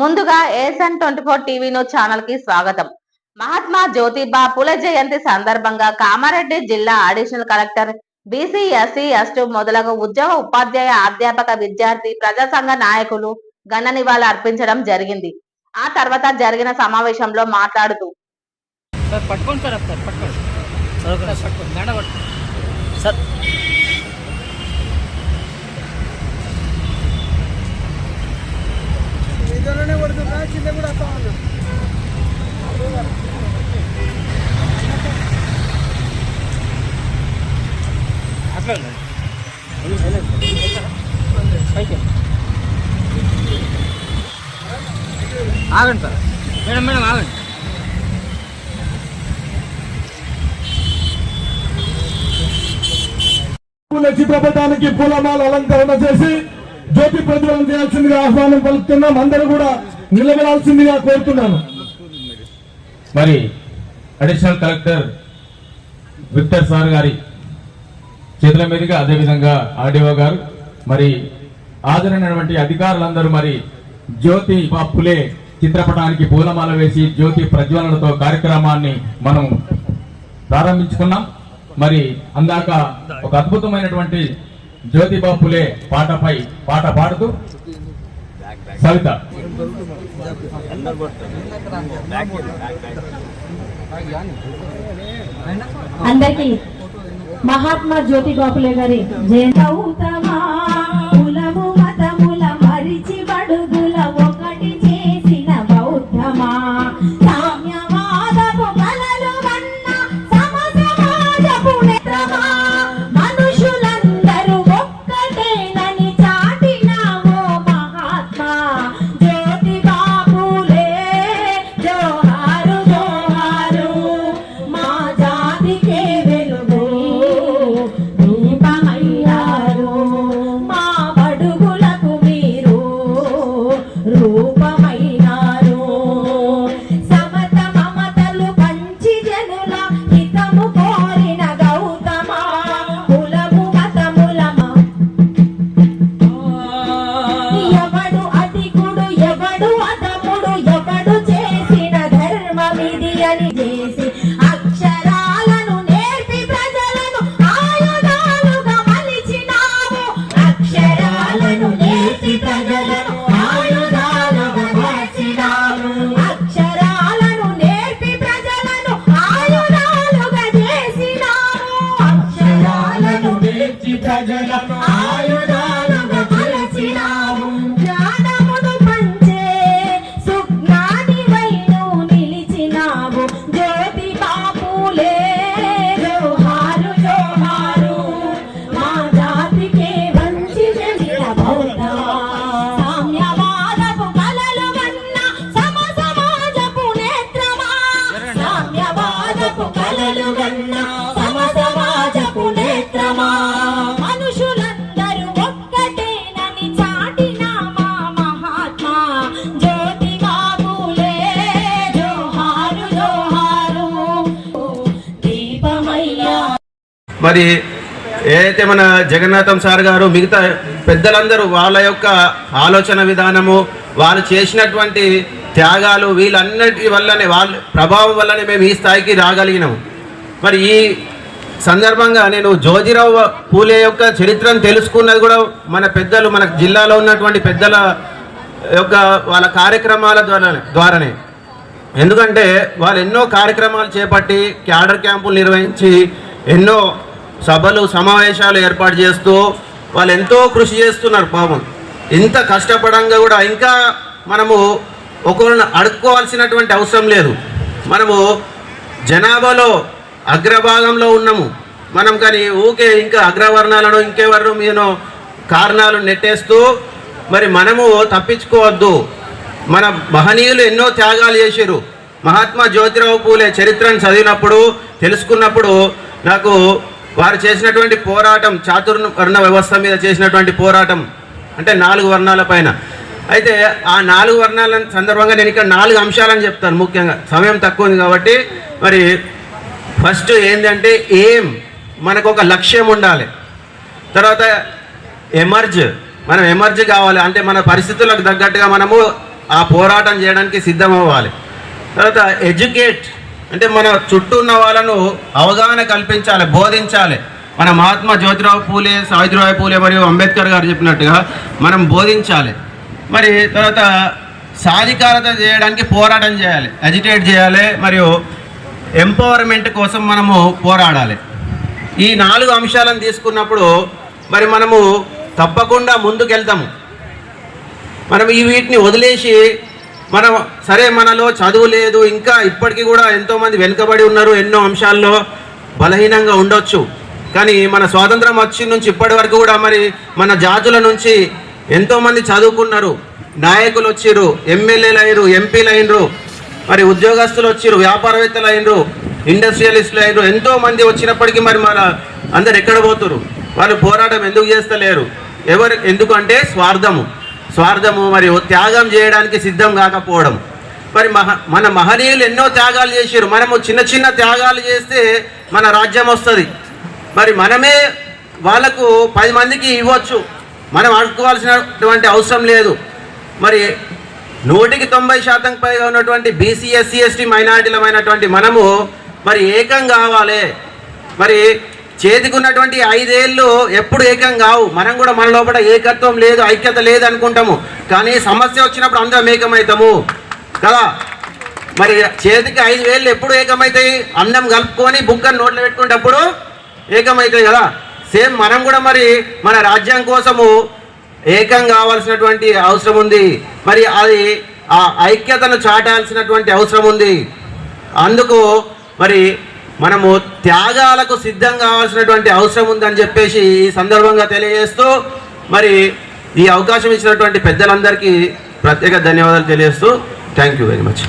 ముందుగా ఏసన్ twenty four TV news ఛానల్కి స్వాగతం. మహాత్మా జ్యోతిబా పులే జయంతి సందర్భంగా కామారెడ్డి జిల్లా additional collector BC SC ST మొదలగు ఉద్యోగ ఉపాధ్యాయ అధ్యాపక విద్యార్థి ప్రజా సంఘ నాయకులు ఘన నివాళులు అర్పించడం జరిగింది. ఆ తర్వాత జరిగిన సమావేశంలో మాట్లాడుతూ సార్ పట్టుకోండి సార్ సార్ పట్టుకోండి సార్ ఒక నిమిషం పట్టుకోండి దండ పట్టుకోండి సార్ ఇద్దరునే కొడుతున్నా చిన్న కూడా వస్తా ఉన్నా అట్లా ఆగండి సార్. మేడం మేడం ఆగండి. పూల చిత్రపటానికి పూలమాల అలంకరణ చేసి జ్యోతి ప్రజ్వలన చేయాల్సిందిగా ఆహ్వానం పలుకుతున్నాం. అందరూ కూడా నిలబడాల్సిందిగా కోరుతున్నాను. మరి అడిషనల్ కలెక్టర్ విక్టర్ సార్ గారి చేతుల మీదుగా అదేవిధంగా ఆర్డీఓ గారు మరి హాజరైనటువంటి అధికారులందరూ మరి జ్యోతి బా పులే చిత్రపటానికి పూలమాల వేసి జ్యోతి ప్రజ్వలనతో కార్యక్రమాన్ని మనం ప్రారంభించుకున్నాం. మరి అందాక ఒక అద్భుతమైనటువంటి జ్యోతిబా పులే పాటపై పాట పాడుతూ సవిత అందరికీ మహాత్మా జ్యోతి బాపులే గారి జయంతి. మరి ఏదైతే మన జగన్నాథం సార్ గారు మిగతా పెద్దలందరూ వాళ్ళ యొక్క ఆలోచన విధానము వాళ్ళు చేసినటువంటి త్యాగాలు వీళ్ళన్నిటి వల్లనే వాళ్ళ ప్రభావం వల్లనే మేము ఈ స్థాయికి రాగలిగినాము. మరి ఈ సందర్భంగా నేను జోజిరావు పూలే యొక్క చరిత్రను తెలుసుకున్నది కూడా మన పెద్దలు మన జిల్లాలో ఉన్నటువంటి పెద్దల యొక్క వాళ్ళ కార్యక్రమాల ద్వారా ద్వారానే. ఎందుకంటే వాళ్ళు ఎన్నో కార్యక్రమాలు చేపట్టి క్యాడర్ క్యాంపులు నిర్వహించి ఎన్నో సభలు సమావేశాలు ఏర్పాటు చేస్తూ వాళ్ళు ఎంతో కృషి చేస్తున్నారు పాపం. ఇంత కష్టపడంగా కూడా ఇంకా మనము ఒకరిని అడుక్కోవాల్సినటువంటి అవసరం లేదు. మనము జనాభాలో అగ్రభాగంలో ఉన్నాము. మనం కానీ ఊకే ఇంకా అగ్రవర్ణాలను ఇంకెవరు మీనో కారణాలు నెట్టేస్తూ మరి మనము తప్పించుకోవద్దు. మన మహనీయులు ఎన్నో త్యాగాలు చేశారు మహాత్మా జ్యోతిరావు పూలే చరిత్రను చదివినప్పుడు తెలుసుకున్నప్పుడు నాకు వారు చేసినటువంటి పోరాటం చాతుర్వర్ణ వ్యవస్థ మీద చేసినటువంటి పోరాటం అంటే నాలుగు వర్ణాల పైన. అయితే ఆ నాలుగు వర్ణాల సందర్భంగా నేను ఇక్కడ నాలుగు అంశాలని చెప్తాను ముఖ్యంగా. సమయం తక్కువ ఉంది కాబట్టి మరి ఫస్ట్ ఏంటంటే ఏం మనకు ఒక లక్ష్యం ఉండాలి. తర్వాత ఎమర్జ్ మనం ఎమర్జ్ కావాలి. అంటే మన పరిస్థితులకు తగ్గట్టుగా మనము ఆ పోరాటం చేయడానికి సిద్ధం అవ్వాలి తర్వాత ఎడ్యుకేట్ అంటే మన చుట్టూ ఉన్న వాళ్ళను అవగాహన కల్పించాలి బోధించాలి. మన మహాత్మా జ్యోతిరావు పూలే సావిత్రిబాయి పూలే మరియు అంబేద్కర్ గారు చెప్పినట్టుగా మనం బోధించాలి. మరి తర్వాత సాధికారత చేయడానికి పోరాటం చేయాలి అజిటేట్ చేయాలి మరియు ఎంపవర్మెంట్ కోసం మనము పోరాడాలి. ఈ నాలుగు అంశాలను తీసుకున్నప్పుడు మరి మనము తప్పకుండా ముందుకెళ్తాము. మనం ఈ వీటిని వదిలేసి మనం సరే మనలో చదువు లేదు ఇంకా ఇప్పటికీ కూడా ఎంతోమంది వెనుకబడి ఉన్నారు ఎన్నో అంశాల్లో. బలహీనంగా ఉండొచ్చు. కానీ మన స్వాతంత్రం వచ్చి నుంచి ఇప్పటి వరకు కూడా మరి మన జాతుల నుంచి ఎంతోమంది చదువుకున్నారు. నాయకులు వచ్చిర్రు ఎమ్మెల్యేలు అయ్యారు ఎంపీలు అయినరు మరి ఉద్యోగస్తులు వచ్చిర్రు వ్యాపారవేత్తలు అయినరు ఇండస్ట్రియలిస్టులు అయినరు ఎంతో మంది వచ్చినప్పటికీ మరి మన అందరు ఎక్కడ పోతురు వాళ్ళు పోరాటం ఎందుకు చేస్తలేరు? ఎవరు ఎందుకంటే స్వార్థము. స్వార్థము మరియు త్యాగం చేయడానికి సిద్ధం కాకపోవడం. మరి మహ మన మహనీయులు ఎన్నో త్యాగాలు చేశారు. మనము చిన్న చిన్న త్యాగాలు చేస్తే మన రాజ్యం వస్తుంది. మరి మనమే వాళ్ళకు పది మందికి ఇవ్వచ్చు. మనం అడుకోవాల్సినటువంటి అవసరం లేదు. మరి నూటికి తొంభై శాతం పైగా ఉన్నటువంటి బీసీ ఎస్సీ ఎస్టీ మైనారిటీలమైనటువంటి మనము మరి ఏకం కావాలి. మరి చేతికి ఉన్నటువంటి ఐదేళ్ళు ఎప్పుడు ఏకం కావు. మనం కూడా మన లోపల ఏకత్వం లేదు ఐక్యత లేదు అనుకుంటాము. కానీ సమస్య వచ్చినప్పుడు అందరం ఏకమవుతాము. కదా? మరి చేతికి ఐదు వేలు ఎప్పుడు ఏకమవుతాయి? అన్నం కలుపుకొని బుక్కని నోట్లో పెట్టుకునేటప్పుడు ఏకమవుతాయి కదా? సేమ్ మనం కూడా మరి మన రాజ్యం కోసము ఏకం కావాల్సినటువంటి అవసరం ఉంది. మరి అది ఆ ఐక్యతను చాటాల్సినటువంటి అవసరం ఉంది. అందుకు మరి మనము త్యాగాలకు సిద్ధం కావాల్సినటువంటి అవసరం ఉందని చెప్పేసి ఈ సందర్భంగా తెలియజేస్తూ మరి ఈ అవకాశం ఇచ్చినటువంటి పెద్దలందరికీ ప్రత్యేక ధన్యవాదాలు తెలియజేస్తూ థ్యాంక్ యూ వెరీ మచ్